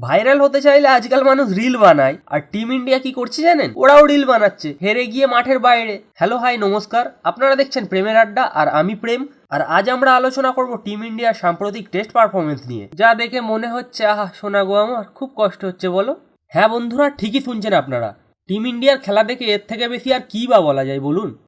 Viral হতে চাইলে আজকাল মানুষ রিল বানায়। আর টিম ইন্ডিয়া কি করছে জানেন? ওরাও রিল বানাচ্ছে, হেরে গিয়ে মাঠের বাইরে। হ্যালো, হাই, নমস্কার। আপনারা দেখছেন প্রেমের আড্ডা আর আমি প্রেম। আর আজ আমরা আলোচনা করব টিম ইন্ডিয়ার সাম্প্রতিক টেস্ট পারফরমেন্স নিয়ে। যা দেখে মনে হচ্ছে, আহা, সোনা গো আমার, খুব কষ্ট হচ্ছে, বলো? হ্যাঁ বন্ধুরা, ঠিকই শুনছেন আপনারা। টিম ইন্ডিয়ার খেলা দেখে এর থেকে বেশি আর কী বা বলা যায়, বলুন?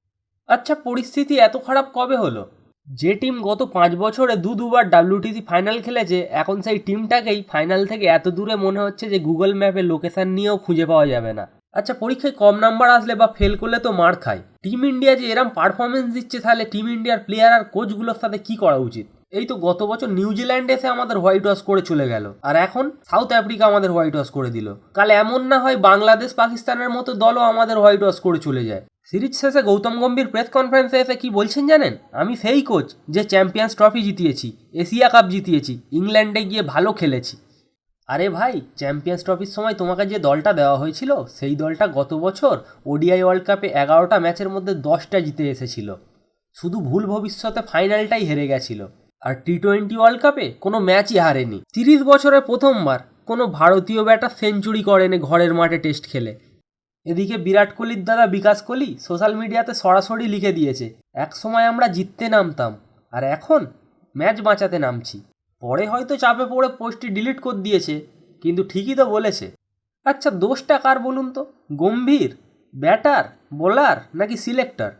আচ্ছা পরিস্থিতি এত খারাপ কবে হলো? যে টিম গত পাঁচ বছরে দু দুবার ডাব্লিউটিসি ফাইনাল খেলেছে, এখন সেই টিমটাকেই ফাইনাল থেকে এত দূরে মনে হচ্ছে যে গুগল ম্যাপে লোকেশান নিয়েও খুঁজে পাওয়া যাবে না। আচ্ছা পরীক্ষায় কম নাম্বার আসলে বা ফেল করলে তো মার খায়। টিম ইন্ডিয়া যে এরম পারফরমেন্স দিচ্ছে, তাহলে টিম ইন্ডিয়ার প্লেয়ার আর কোচগুলোর সাথে কি করা উচিত? এই তো গত বছর নিউজিল্যান্ড এসে আমাদের হোয়াইট ওয়াশ করে চলে গেল, আর এখন সাউথ আফ্রিকা আমাদের হোয়াইট ওয়াশ করে দিল। কাল এমন না হয় বাংলাদেশ পাকিস্তানের মতো দলও আমাদের হোয়াইট ওয়াশ করে চলে যায়। সিরিজ শেষে গৌতম গম্ভীর প্রেস কনফারেন্সে এসে কি বলছেন জানেন? আমি সেই কোচ যে চ্যাম্পিয়ন্স ট্রফি জিতিয়েছি এশিয়া কাপ জিতিয়েছি ইংল্যান্ডে গিয়ে ভালো খেলেছি। আরে ভাই চ্যাম্পিয়ন্স ট্রফির সময় তোমাকে যে দলটা দেওয়া হয়েছিল, সেই দলটা গত বছর ওডিআই ওয়ার্ল্ড কাপে এগারোটা ম্যাচের মধ্যে দশটা জিতে এসেছিল। শুধু ভুল ভবিষ্যতে ফাইনালটাই হেরে গেছিল। আর টি টোয়েন্টি ওয়ার্ল্ড কাপে কোনো ম্যাচই হারেনি। তিরিশ বছরে প্রথমবার কোনো ভারতীয় ব্যাটার সেঞ্চুরি করেনি ঘরের মাঠে টেস্ট খেলে। এদিকে বিরাট কোহলির দাদা বিকাশ কোহলি সোশ্যাল মিডিয়াতে সরাসরি লিখে দিয়েছে, এক সময় আমরা জিততে নামতাম, আর এখন ম্যাচ বাঁচাতে নামছি। পরে হয়তো চাপে পড়ে পোস্টটি ডিলিট করে দিয়েছে, কিন্তু ঠিকই তো বলেছে। আচ্ছা দোষটা কার বলুন তো? গম্ভীর? ব্যাটার? বোলার? নাকি সিলেক্টর?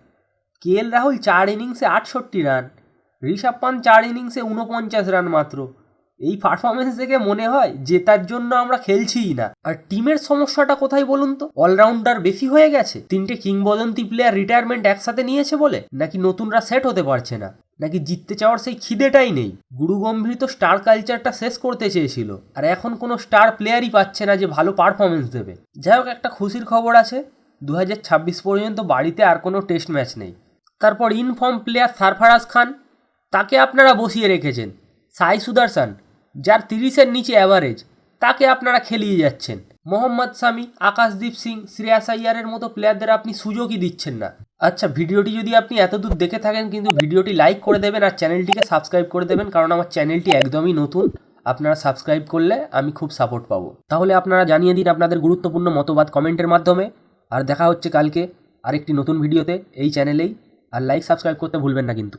কে এল রাহুল চার ইনিংসে আটষট্টি রান, ঋষভ পান চার ইনিংসে উনপঞ্চাশ রান মাত্র এই পারফরমেন্স দেখে মনে হয় জেতার জন্য আমরা খেলছিই না। আর টিমের সমস্যাটা কোথায় বলুন তো? অলরাউন্ডার বেশি হয়ে গেছে। তিনটে কিংবদন্তি প্লেয়ার রিটায়ারমেন্ট একসাথে নিয়েছে বলে নাকি নতুনরা সেট হতে পারছে না? নাকি জিততে চাওয়ার সেই খিদেটাই নেই? গুরু গম্ভীর তো স্টার কালচারটা শেষ করতে চেয়েছিল। আর এখন কোনো স্টার প্লেয়ারই পাচ্ছে না যে ভালো পারফরমেন্স দেবে। যাই হোক, একটা খুশির খবর আছে। দু হাজার ছাব্বিশ পর্যন্ত বাড়িতে আর কোনো টেস্ট ম্যাচ নেই। তারপর ইনফর্ম প্লেয়ার সারফারাজ খান, তাকে আপনারা বসিয়ে রেখেছেন। সাই সুদর্শন যার তিরিশের নিচে অ্যাভারেজ তাকে আপনারা খেলিয়ে যাচ্ছেন। মোহাম্মদ সামি, আকাশদীপ সিং শ্রেয়াস আইয়ারের মতো প্লেয়ারদের আপনি সুযোগই দিচ্ছেন না। আচ্ছা ভিডিওটি যদি আপনি এতদূর দেখে থাকেন, কিন্তু ভিডিওটি লাইক করে দেবেন আর চ্যানেলটিকে সাবস্ক্রাইব করে দেবেন, কারণ আমার চ্যানেলটি একদমই নতুন। আপনারা সাবস্ক্রাইব করলে আমি খুব সাপোর্ট পাবো। তাহলে আপনারা জানিয়ে দিন আপনাদের গুরুত্বপূর্ণ মতবাদ কমেন্টের মাধ্যমে। আর দেখা হচ্ছে কালকে আরেকটি নতুন ভিডিওতে এই চ্যানেলেই আর লাইক সাবস্ক্রাইব করতে ভুলবেন না কিন্তু।